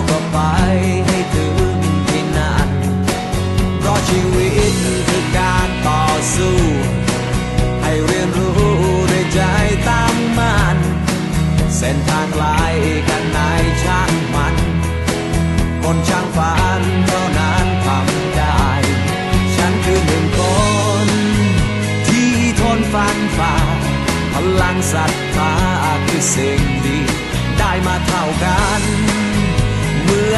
แล้วก็ไปให้ถึงที่นั่นเพราะชีวิตคือการต่อสู้ ให้เรียนรู้ด้วยใจตั้งมั่นเส้นทางไกลกันไหนช่างมัน คนช่างฝันเท่านั้นทำได้ ฉันคือหนึ่งคน ที่ทนฟันฝ่าพลังศรัทธาคือสิ่งดี ได้มาเท่ากัน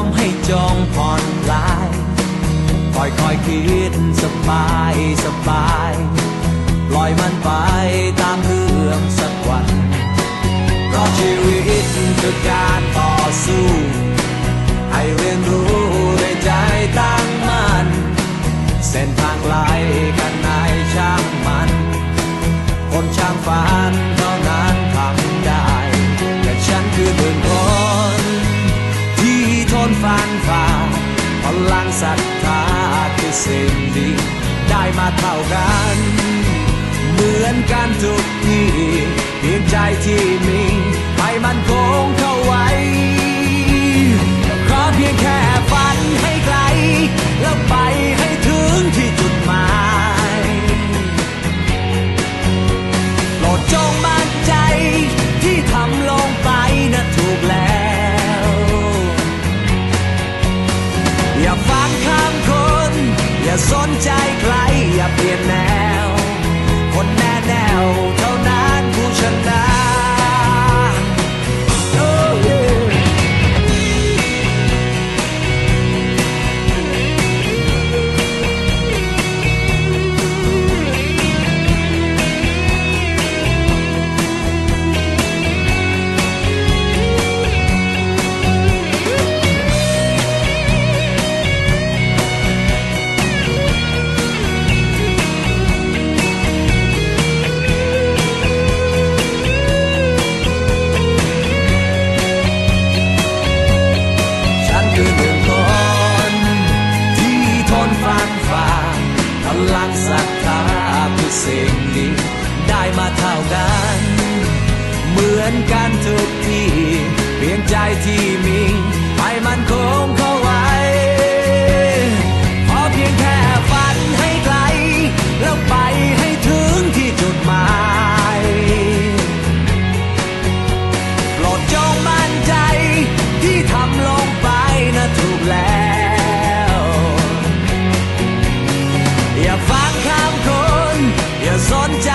มให้จงผ่อนคลายค่อยค่อยคิดสบายสบายปล่อยมันไปตามเรื่องสักวันเพราะชีวิตคือการต่อสู้ ให้เรียนรู้ด้วยใจตั้งมั่นเส้นทางไกลกันไหนช่างมัน คนช่างฝัน ศรัทธาคือสิ่งดี ได้มาเท่ากัน เหมือนกันทุกที่เพียงใจที่มีให้มันคงเข้าไว้ขอเพียงแค่ มาเท่ากัน เหมือนกันทุกที่ เพียงใจที่มีให้มันคงเข้าไว้พอเพียงแค่ฝันให้ไกล แล้วไปให้ถึงที่จุดหมายโปรดจงมั่นใจที่ทำลงไปนะถูกแล้ว อย่าฟังคำคน อย่าสนใจ